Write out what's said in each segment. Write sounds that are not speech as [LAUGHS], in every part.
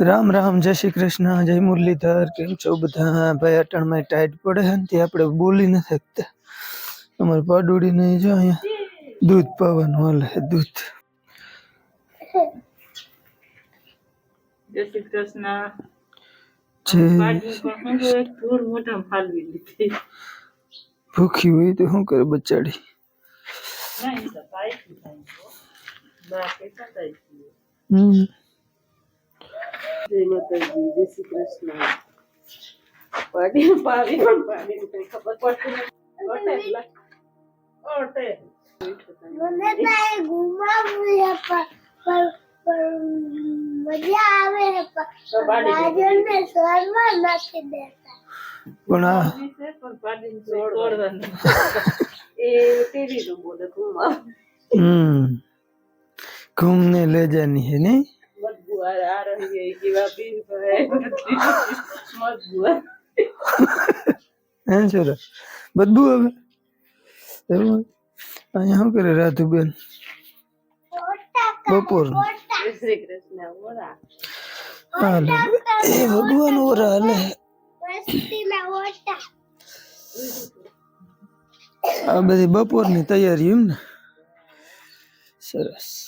રામ રામ જય શ્રી કૃષ્ણ જય મુરલીધર કેમ છો બધા? ભાઈ અટણમાં ટાઈટ પડે ને તે આપણે બોલી ન શકતા. અમારે પાડોડી નહીં જો અહીંયા. દૂધ પાવાનું હાલે દૂધ. જય શ્રી કૃષ્ણ. ભૂખી હોય તો શું કરે બચાડી. હમ. જય માતાજી જય શ્રી કૃષ્ણ પાડી પાડી પણ પાડી કઈ ખબર પડતી ઓટે મને તો એ ઘુમાવવું છે પણ મજા આવે છે પણ રાજનને સ્વરમાં નથી દેતા પણ આ પણ પાડીને તોડવાનું એ ટીવી નું? બોલે ઘુમા હમ ઘૂમને લે જાની હે નહીં બુઆર આ રહી ગઈ કેવા પીર ભાઈ મત બુઆર એમ છોરા બદબુ હવે એવું અહીંયા શું કરે રાતુબેન બપોર શ્રી કૃષ્ણ ઓરા હાલે એ ભગવાન ઓરા હાલે આ બધી બપોરની તૈયારી એમ ને સરસ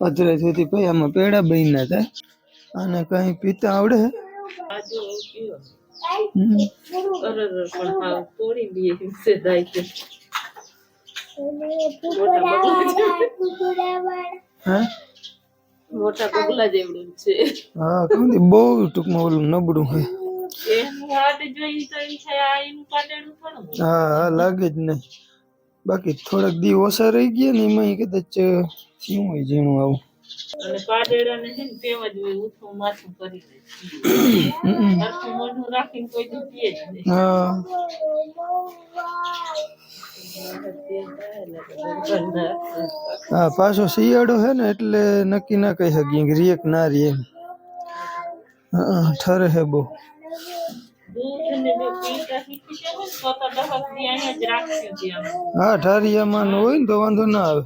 અત્યારે સુધી આમાં પેડા બન્યા હતા અને કઈ પીતા આવડે? મોટા પગલા જેવડું બહુ ટૂંકમાં ઓલું નબળું હોય હા લાગે જ નહીં. બાકી થોડાક દી ઓછા રહી ગયા ને એમાં કદાચ શું હોય ઝીણું આવું? અને પાડેડાને છે ને તેમ જ હોય ઉથું માથું કરી દે. હમ. મોઢું રાખીને કોઈ દી પીએ જ નહીં. હા. હા પાછો શિયાળો હે ને એટલે નક્કી ના કહી શકીએ કે રીએક ના રીએ એમ. હા ઠરે હે બહુ. હા ઠારિયામાં હોય ને તો વાંધો ના આવે.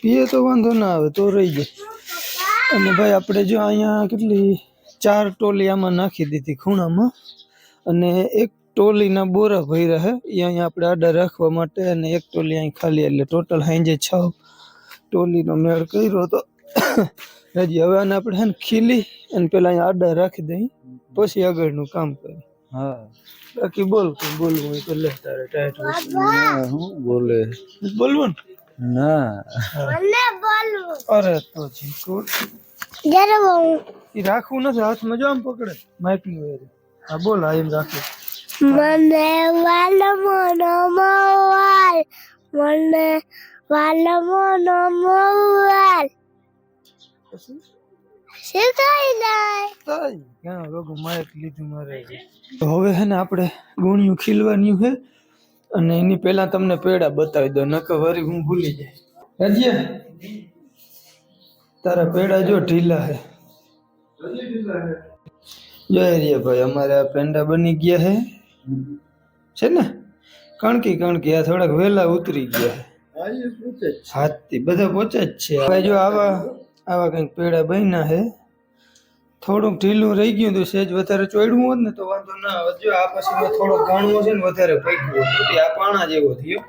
પીએ તો વાંધો ના આવે તો રહી જાય અને ભાઈ આપણે જો અહીંયા કેટલી ચાર ટોલી આમાં નાખી દીધી ખૂણામાં. અને એક ટોલીના બોરા ભર્યા હે એ અહીંયા આપણે આડા રાખવા માટે અને એક ટોલી અહીં ખાલી એટલે ટોટલ હાંજે છ ટોલીનો મેળ કર્યો તો. હજી હવે આને આપણે હે ને ખીલી અને પેલા અહીંયા આડા રાખી દઈ પછી આગળનું કામ કરીએ. હા. બાકી બોલ બોલવું હોય તો લે તારે ટાઈટ બોલે. બોલવું ને? ના. મને બોલવું. અરે તો રાખવું નથી હાથમાં જો આમ પકડે માઇક હોય હા બોલ હા એમ રાખવું મને વાલમો મોવાલ મને વાલમો નમવાલ. મોવાલ શીખાઈ જાય? તાઈ ક્યાં લોકો માઇક લીધું મારે. તો હવે હે ને આપણે ગુણિયું ખીલવાની છે અને એની પહેલા તમને પેડા બતાવી દો નકર વરી હું ભૂલી જાય. રજિયા તારા પેડા જો ઢીલા હે. જય રહ્યા ભાઈ અમારે આ પેંડા બની ગયા હે. છે ને? કણકી કણકી આ થોડાક વહેલા ઉતરી ગયા હે. હાથથી બધા પોચે જ છે. ભાઈ જો આવા આવા કંઈક પેડા બન્યા હે. થોડુંક ઢીલું રહી ગયું હતું સેજ વધારે ચોડ્યું હોત ને તો વાંધો ના આવે. આ પછી થોડો ગાણવો છે ને વધારે પૈક્યો એટલે આ પાણા જેવો થયો.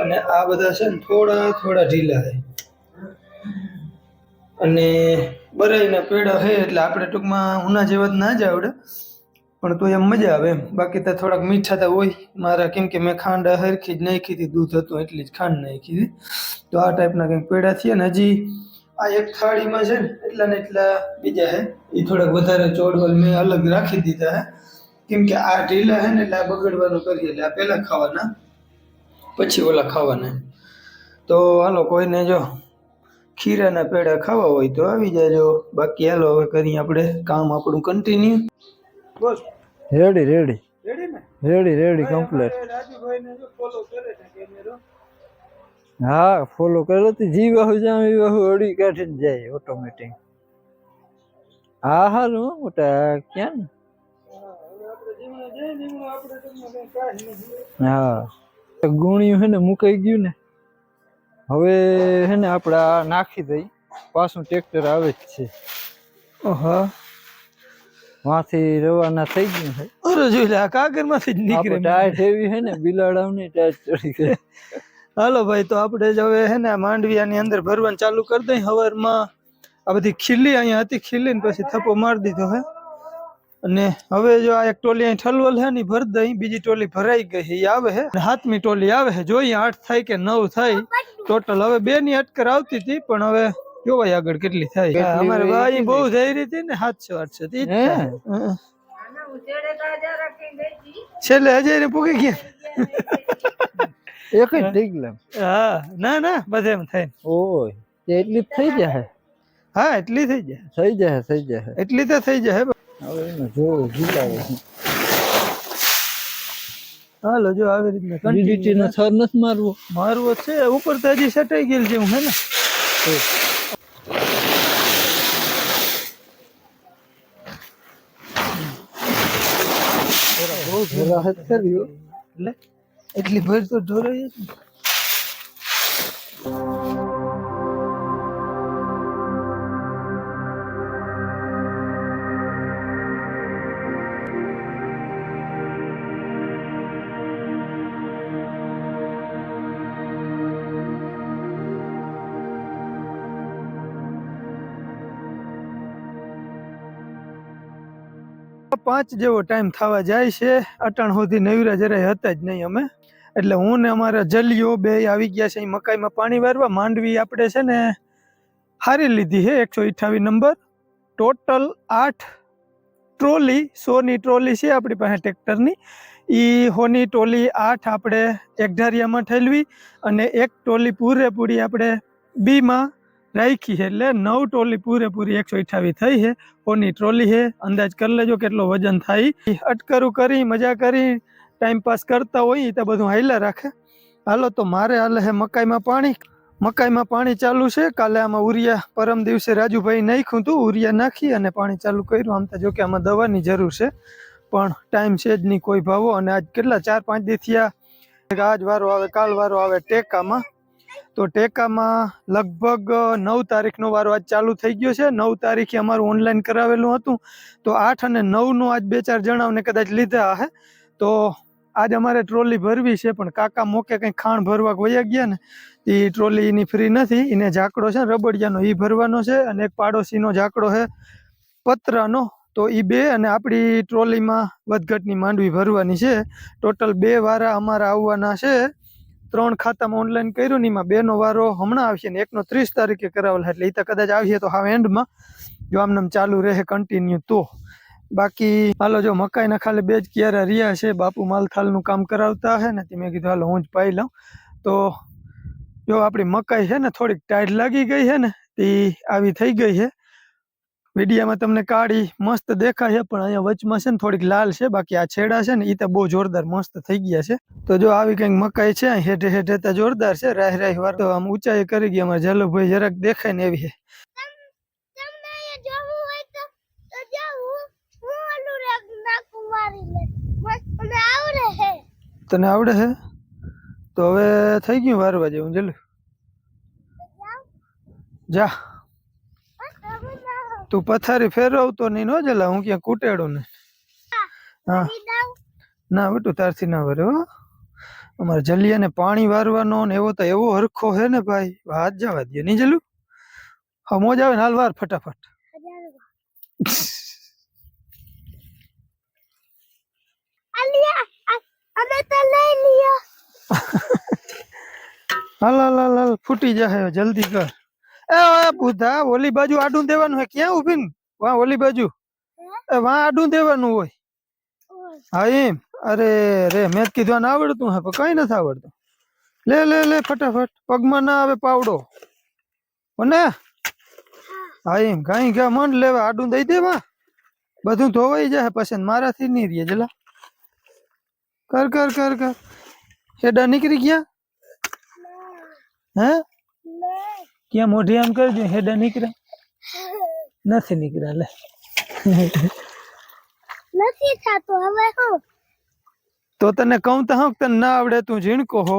અને આ બધા છે ને થોડા થોડા ઢીલા છે. અને બરાઈના પેડા છે એટલે આપણે ટૂંકમાં ઉના જેવા જ ના જ આવડે. પણ તો એમ મજા આવે એમ. બાકી તો થોડાક મીઠા તો હોય. મારા કેમ કે મેં ખાંડ હરખી જ નાખી હતી. દૂધ હતું એટલી જ ખાંડ નાખી હતી. તો આ ટાઈપના કંઈક પેડા થયા ને હજી આ એક થાળીમાં છે ને એટલા ને એટલા બીજા હે. એ થોડાક વધારે ચોડવલ મેં અલગ રાખી દીધા હે. કેમ કે આ ઢીલા હે ને એટલે આ બગડવાનું કરીએ એટલે આ પહેલા ખાવાના. પછી ઓલા ખાવાના. તો હાલો કોઈને જો ખીરાના પેડા ખાવા હોય તો આવી જાજો. બાકી હાલો હવે કરીએ આપણે કામ આપણું કન્ટિન્યુ બસ રેડી રેડી રેડી ને? રેડી રેડી કમ્પ્લીટ રાજુભાઈને જો ફોલો કરે છે કેમેરો હા ફોલો કરો તો જી વાહુ જામ વાહુ અડી કાઢીને જાય ઓટોમેટિક હા હારું મોટા ક્યાં ને? હા ગુણ્યું હે ને મુકાઈ ગયું ને. હવે હે ને આપણે આ નાખી દઈ. પાછું ટ્રેક્ટર આવે જ છે. ઓહા. વાંથી રવાના થઈ ગયું છે. અરે જોઈ લે આ કાગળમાંથી જ નીકળે ટાયર એવી હે ને બિલાડાવની ટાયર ચડી ગઈ. હાલો ભાઈ તો આપણે જ હવે હે ને માંડવીયાની અંદર ભરવાનું ચાલુ કરી દઈ. હવારમાં આ બધી ખીલી અહીંયા હતી ખીલી ને પછી થપ્પો મારી દીધો હે. અને હવે જો આ એક ટોલી અહીં ઠલવલ હે ને ભરી દઈ. બીજી ટોલી ભરાઈ ગઈ છે ઈ આવે હે. હાથમી ટોલી આવે છે જોઈએ આઠ થાય કે નવ થાય. ટોટલ હવે બે ની અટકર આવતી હતી પણ હવે જોવાય આગળ કેટલી થાય. હા, અમારે ભાઈ બહુ જઈ રહી હતી ને સાતસો આઠસો થી છેલ્લે હજાર પૂકી પૂગી ગયા. [LAUGHS] એક જ થઈ ગયું હા ના ના બધે એમ થાય. ઓય તે એટલી જ થઈ જાય હા એટલી થઈ જાય. થઈ જાય થઈ જાય એટલી તો થઈ જાય હવે એને જોવું જીતાવે. હાલો જો આવી રીતના ડીડીટી નો થર નથી મારવો. મારવો છે ઉપર તો હજી સટાઈ ગયેલ છે હું હે ને બહુ રાહત કર્યો એટલે? એટલી ભર તો ઢોરાઈ પાંચ જેવો ટાઈમ થવા જાય છે. અટણ સુધી નવરા જરાય હતા જ નહીં અમે. એટલે હું ને અમારા જલિયો બે આવી ગયા છે મકાઈમાં પાણી વારવા. માંડવી આપણે છે ને હારી લીધી છે એકસો અઠ્ઠાવીસ નંબર. ટોટલ આઠ ટ્રોલી, સોની ટ્રોલી છે આપણી પાસે ટ્રેક્ટરની. એ હોની ટોલી આઠ આપણે એક ઢારિયામાં ઠેલવી અને એક ટોલી પૂરેપૂરી આપણે બીમાં રાખી છે એટલે નવ ટ્રોલી પૂરેપૂરી એકસો અઠાવી થઈ છે. ઓની ટ્રોલી છે, અંદાજ કરી લેજો કેટલો વજન થાય. અટકરું કરી, મજા કરી ટાઈમ પાસ કરતા હોય તો બધું હાઈલા રાખે. હાલો, તો મારે હાલે છે મકાઈમાં પાણી. મકાઈમાં પાણી ચાલુ છે. કાલે આમાં ઉરિયા પરમ દિવસે રાજુભાઈ નાખ્યું હતું. ઉરિયા નાખી અને પાણી ચાલુ કર્યું. આમ તો જો કે આમાં દવાની જરૂર છે. પણ ટાઈમ છે જ નહીં કોઈ ભાવો. અને આજ કેટલા? ચાર પાંચ દિવસ આજ વારો આવે, કાલ વારો આવે ટેકામાં. તો ટેકામાં લગભગ નવ તારીખનો વારો આજ ચાલુ થઈ ગયો છે. નવ તારીખે અમારું ઓનલાઈન કરાવેલું હતું. તો આઠ અને નવનું આજ બે ચાર જણાવને કદાચ લીધા હે તો આજ અમારે ટ્રોલી ભરવી છે, પણ કાકા મોકે કંઈ ખાણ ભરવા વયા ગયા ને એ ટ્રોલી એની ફ્રી નથી. એને ઝાકડો છે રબડિયાનો એ ભરવાનો છે અને એક પાડોશીનો ઝાકડો છે પતરાનો. તો એ બે અને આપણી ટ્રોલીમાં વધઘટની માંડવી ભરવાની છે. ટોટલ બે વારા અમારા આવવાના છે. ત્રણ ખાતામાં ઓનલાઈન કર્યું ને એમાં બેનો વારો હમણાં આવશે ને એકનો ત્રીસ તારીખે કરાવેલા એટલે એ તો કદાચ આવીએ તો હાવ એન્ડમાં જો આમનામ ચાલુ રહે કન્ટિન્યુ તો. બાકી હાલો જો મકાઈના ખાલી બે જ ક્યારે રહ્યા છે, બાપુ માલથાલનું કામ કરાવતા હે ને મેં કીધું હાલો હું જ પાઈ લઉં. તો જો આપણી મકાઈ છે ને થોડીક ટાઈટ લાગી ગઈ છે ને, તે આવી થઈ ગઈ છે. વિડીયામાં તમને કાળી મસ્ત દેખાય છે પણ અહીંયા વચમાં છે ને થોડીક લાલ છે બાકી આ છેડા છે ને એ તો બહુ જોરદાર મસ્ત થઈ ગયા છે. તો જો આવી કંઈક મકાઈ છે હેઠે હેઠે તો જોરદાર છે રાહ રાહ વાર. તો આમ ઊંચાઈ કરી ગયા અમારે જલુભાઈ જરાક દેખાય ને એવી છે. તને આવડે છે? તો હવે થઈ ગયું વારવા જેવું જલુ જા. તું પથારી ફેરવતો નહીં નો જલા હું ક્યાં કૂટેડું ને? હા. દાવ ના બેટું તારથી ના વરે હો. અમારે જલિયાને પાણી વારવાનો ને એવો તો એવો હરખો હે ને ભાઈ. હાથ જવા દે નહીં જલું? હા મોજ આવે ને હાલ વાર ફટાફટ. અલિયા આ- અમે તો લઈ લિયો. હાલ હાલ હાલ હાલ ફૂટી જાહે જલ્દી કર. એ ઓય બુધા ઓલી બાજુ આડું દેવાનું હે ક્યાં ઊભી ને વાહ ઓલી બાજુ. એ વાં આડું દેવાનું હોય. હા એમ. અરે રે મેં જ કીધું આને આવડતું હે પણ કઈ નથી આવડતું. લે લે લે ફટાફટ. પગમાં ના આવે પાવડો. કોને હા. એમ. કાંઈ ક્યાં મન લેવા આડું દઈ દેવા. બધું ધોવાઈ જાય પછી મારાથી નહીં રહે જલા. કર કર કર કર. હેડા નીકળી ગયા? હે? ક્યાં મોઢી આમ કરજો હેડા નીકળ્યા નથી નીકળ્યા લે નથી થતું હવે હું તો તને કહું તો હા તને ના આવડે તું ઝીણકો હો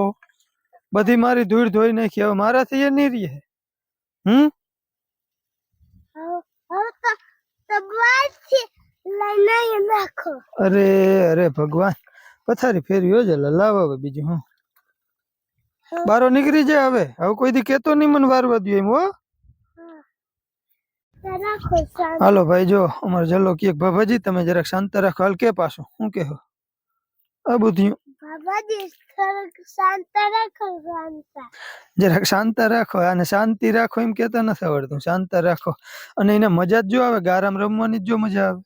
બધી મારી ધૂળ ધોઈ નાખી હવે મારાથી એ નહીં રહે હમ હવે હવે તો તો બારથી લઈને અહીં નાખો અરે અરે ભગવાન પથારી ફેરવી જ લાવ હવે બીજું હું બારો નીકળી જાય હવે. હવે કોઈ દી કેતો નહીં મને વારવા દો એમ હો. હાલો ભાઈ જો અમારે જલ્લો કે બાબાજી તમે જરાક શાંત રાખો. હાલ કે પાછો? હું કે આ બુદ્ધિયું બાબાજી શાંત રાખો જરાક શાંત રાખો અને શાંતિ રાખો એમ કેતા નથી આવડતું. શાંત રાખો. અને એને મજા જ જો આવે ગારામ રમવાની જ જો મજા આવે.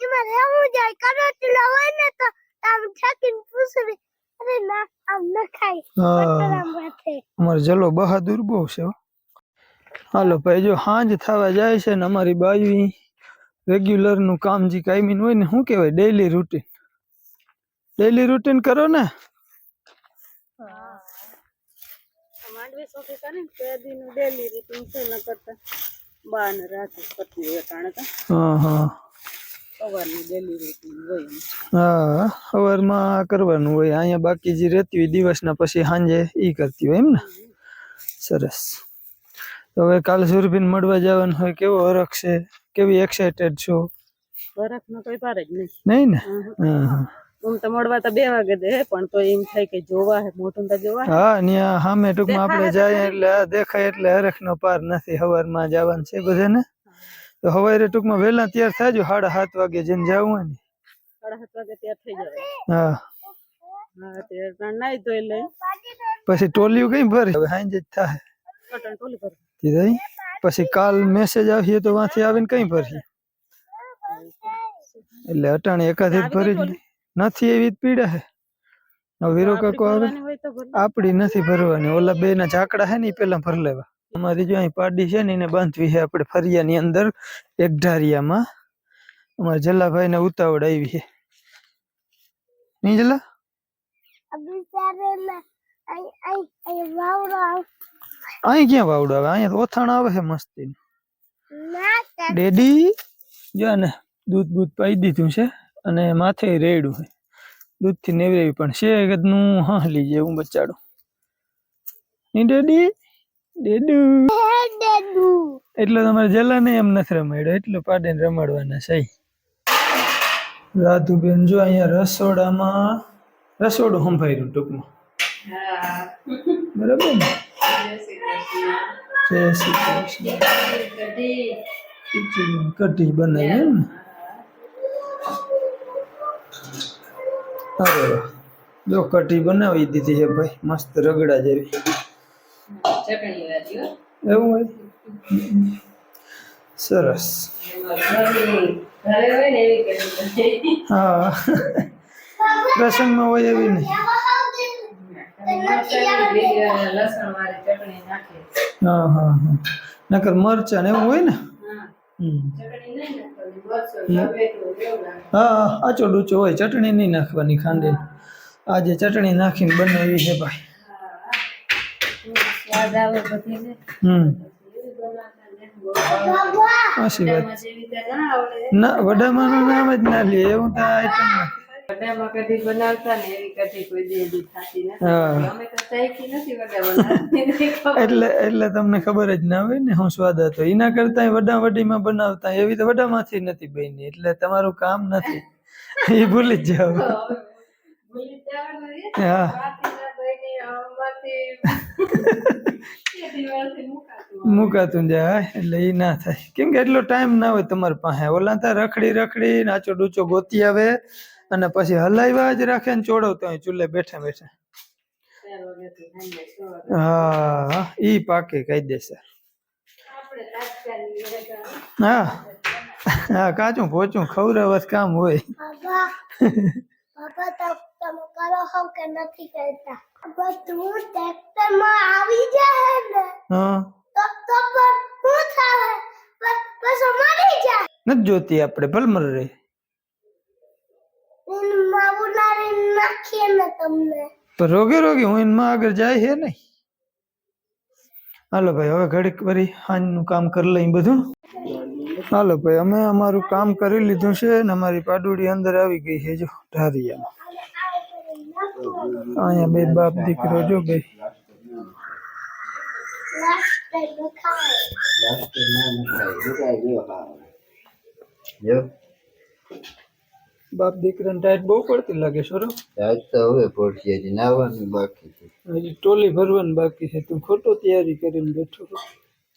એમાં રહેવું જાય. કરોટલો હોય ને તો આમ ઠાકીને પૂછવી. અરે ના આમ ન ખાય હા. અમારે જલો બહાદુર બહુ છે હો. હાલો ભાઈ જો હાંજ થવા જાય છે ને અમારી બાજુ રેગ્યુલરનું કામ જે કાયમી હોય ને શું કહેવાય ડેઈલી રૂટીન ડેઈલી રૂટીન કરો ને. હા હા. હા સવારમાં કરવાનું હોય અહીંયા બાકી જે રહેતી હોય દિવસના પછી સાંજે ઈ કરતી હોય એમ ને? સરસ. તો હવે કાલ સુરભીને મળવા જવાનું હોય કેવો હરખ છે? કેવી એક્સાઇટેડ છો? બરફ કોઈ પાર જ નહીં. નહીં ને. હા હા. આમ તો મળવા તો બે વાગે દે પણ તો એમ થાય કે જોવા હે મોટું તો જોવા હા. ન્યા સામે ટૂંકમાં આપણે જાય એટલે દેખાય એટલે અરખનો પાર નથી સવારમાં જવાનું છે બધાને? તો સવારે ટૂંકમાં વહેલા તૈયાર થાજો સાડા સાત વાગે જઈને જવું હોય ને. સાડા સાત વાગે ત્યાં થઈ જાય હા. હા તે ત્રણ નાઈ ધોઈ લે પછી ટોલિયું કઈ ભરી? હવે સાંજે જ થાય. કટન ટોલી પર કીધું પછી કાલ મેસેજ આવીએ તો વાંથી આવીને કઈ ભરીએ? એટલે અટાણે એકાદી જ ભરી જ લઈએ. નથી એવી જ પીડા હે. હવે વીરો કાકો આવે? ભરવાની હોય તો ભર આપડી નથી ભરવાની. ઓલા બે ના ઝાકડા હે ને ઈ પેલા ભર લેવા. અમારી જો અહીં પાડી છે ને એને બાંધવી છે આપણે ફરિયાની અંદર એક ઢારિયામાં અમારા જલાભાઈ ને ઉતાવળ આવી છે. નહીં જલ્લા? અહીં ક્યાં વાવડો આવે? અહીંયા તો ઓથાણ આવે છે મસ્તી ડેડી જો ને દૂધ બૂધ પાઈ દીધું છે અને માથે રેડું છે. દૂધથી નેવરેવી પણ છે નું લીજે જેવું બચાડું. નહીં ડેડી? ડેડુ. ડેડુ. એટલે તમારે જલાને એમ નથી રમાડ્યો એટલું પાડીને રમાડવાના છે. રાધુબેન જો અહીંયા રસોડામાં રસોડું સંભાળ્યું ટૂંકમાં. બરાબર ને? જય શ્રી કૃષ્ણ. કઢી બનાવી એમ ને? અરે જો કઢી બનાવી દીધી છે ભાઈ મસ્ત રગડા જેવી. એવું હોય? સરસ. હા. પ્રસંગમાં હોય એવી નહીં. હા હા નકર મરચા ને એવું હોય ને? હા આચો ડૂચો હોય. ચટણી નહીં નાખવાની ખાંડી. આજે ચટણી નાખીને બનાવી છે ભાઈ. હમ. સાચી વાત. ના વડામાંનું નામ જ ના લે એવું તો આઈટમ વડામાં કઢી બનાવતા ને એવી કઢી કોઈ દી હજી નથી. હા. અમે તો ચાખી નથી વડા એટલે એટલે તમને ખબર જ ના હોય ને હું સ્વાદ હતો. એના કરતા વડા વડીમાં બનાવતા એવી તો વડામાંથી નથી બની એટલે તમારું કામ નથી. એ ભૂલી જ જાવ ભૂલી જવાનું હા. મુકાતું. જાય એટલે એ ના થાય કેમ કે એટલો ટાઈમ ના હોય તમારી પાસે ઓલા ત્યાં રખડી રખડી નાચો ડૂચો ગોતી આવે અને પછી હલાવ્યા જ રાખે ને ચોડવતો હોય ચૂલે બેઠા બેઠા. હા, ઈ પાકે દેશે હા હા, કાચું પોચું ખવડાવત કામ હોય તમે કરો હો કે નથી કરતા? તું ટ્રેક્ટરમાં આવી જાય ને હા. તો તો પણ શું થાય પછી મરી જાય નથી જોતી આપણે ભલમર રે માવું ના રે નાખીએ ને તમને. તો રોગે રોગે હું એનમાં આગળ જાય છે નહીં. હાલો ભાઈ હવે ઘડીક વરી હાંજનું કામ કરી લઈ બધું. હાલો ભાઈ અમે અમારું કામ કરી લીધું છે ને અમારી પાડુડી અંદર આવી ગઈ છે જો ઢારિયામાં અહીંયા બે બાપ દીકરો જો બે લાસ્ટ ટાઈમ ખાય જો બાપ દીકરાને ટાઈટ બહુ પડતી લાગે છોરો આજ તો હવે પડશે હજી નાવાનું બાકી છે હજી ટોલી ભરવાની બાકી છે તું ખોટો તૈયારી કરીને બેઠો છો.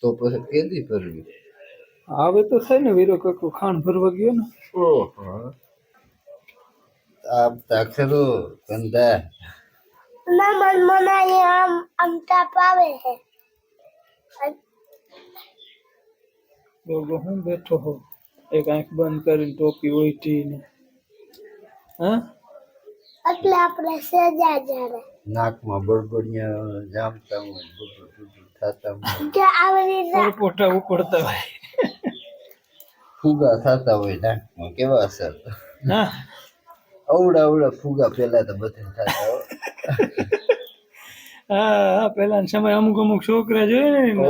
તો પછી કેદી ભરવી આવે તો થાય ને વીરો કાકો ખાણ ભરવા ગયો ને ઓહો તાખરો કંદા ના મન મને આમ તાપ આવે છે. હું બેઠો હો એક આંખ બંધ કરીને ટોપી ઓઈટી ને હા? એટલે આપણે સજા જયારે નાકમાં બળબડિયા જામતા હોય બળબડ બુડું થતા હોય. કે આવી રીતે પોટા ઉપડતા હોય. ફુગા થતા હોય નાકમાં કેવા અસર? હા. અવડા અવડા ફુગા પેલા તો બધા થતા [LAUGHS] હા. પેલા સમય અમુક અમુક છોકરા જોઈએ ને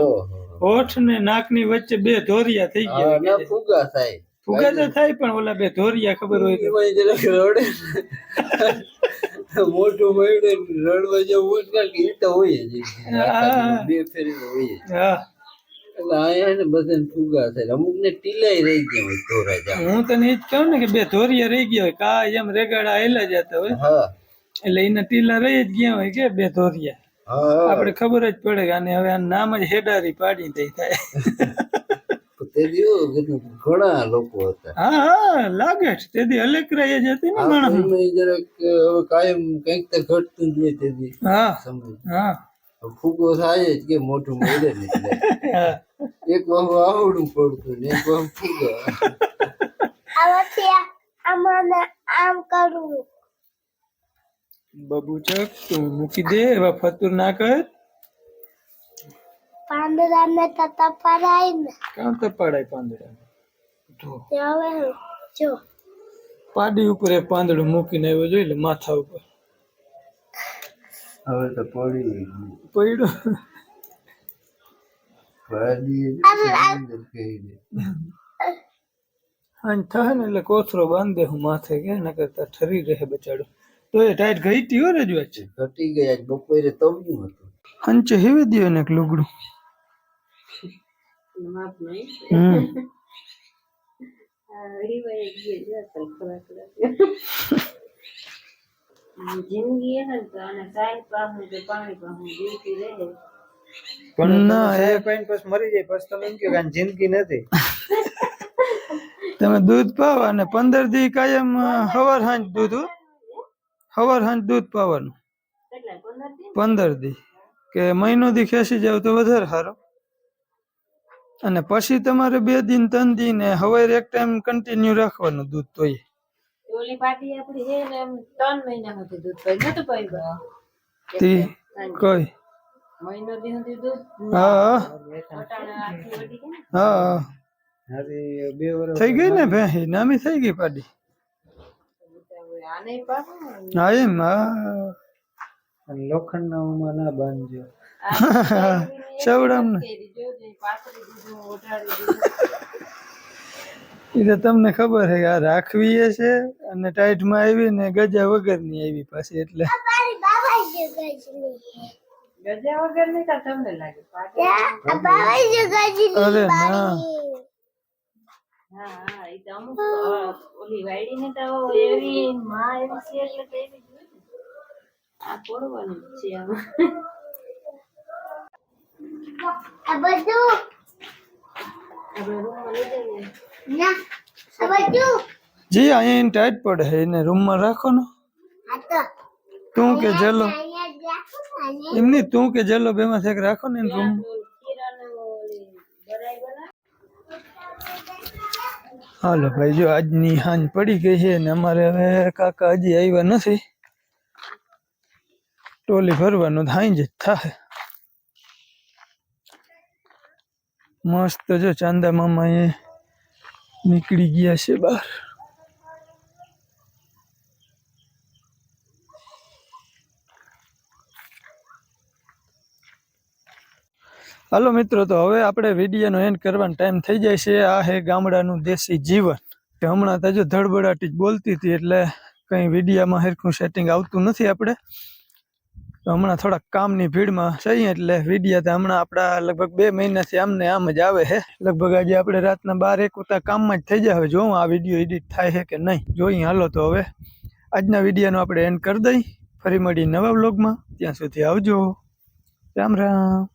હોઠ ને નાકની વચ્ચે બે ધોરિયા થઈ ગયા ના ફુગા થાય. ફુગા તો થાય પણ ઓલા બે ધોરિયા ખબર હોય રડે [LAUGHS] મોટું મળે રડવા જવું હોય કે ઈ તો હોય જ. બે ફેરી હોય હા. હું તને એ જ કહું ને કે બે ધોરિયા રહી ગયા હોય કા એમ રેગાડા હેલા જતા હોય. એટલે એના ટીલા રહી જ ગયા હોય કે બે ધોરિયા આપડે આપણે ખબર જ પડે કે આને હવે આ નામ જ હેડારી પાડી દઈ થાય. ઘણા લોકો હતા. હા હા લાગે છે. તેથી અલેકરા જ હતી ને માણસ. જરાક કાયમ કંઈક તો ઘટતું જ હોય તે હા સમજ હા. ફુગો થાય જ કે મોટું મળે ને એક બાહુ આવડું પડતું ને એક બાહુ ફૂગો. આમાં કરવું બબુચક તું મૂકી દે એવા ફતુર ના કર. પાંદડાને તતા પડાય ને. કામ તો પડાય પાંદડા જો. તે હવે હું જો. પાડી ઉપર પાંદડું મૂકીને આવ્યો જોઈ લે માથા ઉપર. હવે તો પડી પડ્યો દે હાં થાય ને એટલે કોથરો બાંધે હું માથે કે ન કરતા ઠરી રહે બચાડો. તો એ ટાઈટ ગઈ તી હો રજવા છે ઘટી ગયા બપોરે તવ્યું હતું. અંચે હેવી દયો ને એક લુગડું. હમ આ રીવાય ગઈ છે અસલ ખરા ખરા જિંદગી તો પાહું પાણી પાહું જીવતી રહે પણ ના એ પછી મરી જાય પછી તમે એમ કહો કે જિંદગી નથી. તમે દૂધ પાવ અને પંદર દી કાયમ હવાર હાંજ દૂધ. હવાર હાંજ દૂધ પાવાનું. પંદર દી. કે મહિનો દી ખેસી જાવ તો વધારે સારો. અને પછી તમારે બે દિન ત્રણ દિન ને હવારે એક ટાઈમ કન્ટિન્યુ રાખવાનું દૂધ તોય. ઓલી પાટી આપડી છે ને એમ ત્રણ મહિના સુધી દૂધ પડી નતું પડ્યું તી કોઈ? મહિનો દી સુધી દૂધ? હા હા. બે વર્ષ થઈ ગઈ ને ભેહી નામી થઈ ગઈ પાડી. હા એમ હા. લોખંડ ના ના બાંધજો. ચવડામ [LAUGHS] ને કેરી જોજે પાથરી દીધું ઓઢાડી દીધું એ તો તમને ખબર છે કે આ રાખવી એ છે અને ટાઈટમાં આવી ને ગજા વગરની આવી પાછી એટલે. અરે ના. બધું આપણે રૂમમાં લઈ જઈએ ના આ બધું જી અહીંયા એને ટાઈટ પડે છે એને રૂમમાં રાખો ને આ તો તું કે જલો અહીંયા જ રાખો ને, અહીંયા. એમની તું કે જલો બેમાં એક રાખો ને એને રૂમ ઓલી ખીરાને ઓલી બરાઈ બના હાલો ભાઈ જો આજની હાંજ પડી ગઈ છે ને અમારે હવે કાકા હજી આવ્યા નથી ટોલી ભરવાનું હાંજ જ થાય મસ્ત જો ચાંદા મામા એ નીકળી ગયા છે બહાર. હાલો મિત્રો, તો હવે આપણે વિડીયોનો એન્ડ કરવાનો ટાઈમ થઈ જાય છે. આ હે ગામડાનું દેશી જીવન. કે હમણાં તો જો ધડબડાટી જ બોલતી હતી એટલે કંઈ વિડીયામાં હેરખું સેટિંગ આવતું નથી આપણે. તો હમણાં થોડાક કામની ભીડમાં છીએ એટલે વિડીયા તો હમણાં આપણા લગભગ બે મહિનાથી આમને આમ જ આવે છે. લગભગ આજે આપણે રાતના બાર એક ઉતા કામમાં જ થઈ જાય. હવે જોઉં આ વીડિયો એડિટ થાય છે કે નહીં જોઈએ હાલો તો હવે આજના વિડીયાનો આપણે એન્ડ કરી દઈ. ફરી મળી નવા બ્લોગમાં ત્યાં સુધી આવજો. રામ રામ.